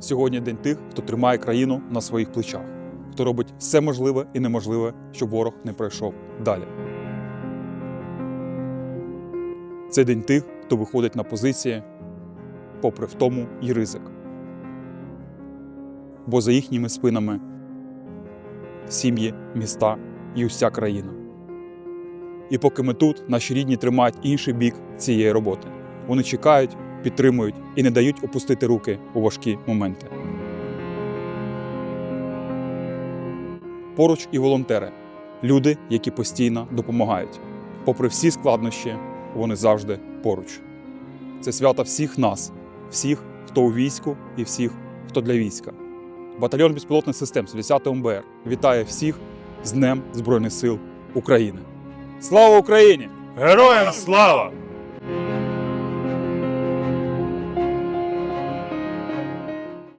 Сьогодні день тих, хто тримає країну на своїх плечах, хто робить все можливе і неможливе, щоб ворог не пройшов далі. Це день тих, хто виходить на позиції, попри втому і ризик. Бо за їхніми спинами сім'ї, міста і уся країна. І поки ми тут, наші рідні тримають інший бік цієї роботи. Вони чекають, підтримують і не дають опустити руки у важкі моменти. Поруч і волонтери люди, які постійно допомагають. Попри всі складнощі, вони завжди поруч. Це свято всіх нас, всіх, хто у війську, і всіх, хто для війська. Батальйон безпілотних систем 70 МБР вітає всіх з Днем Збройних сил України. Слава Україні! Героям слава!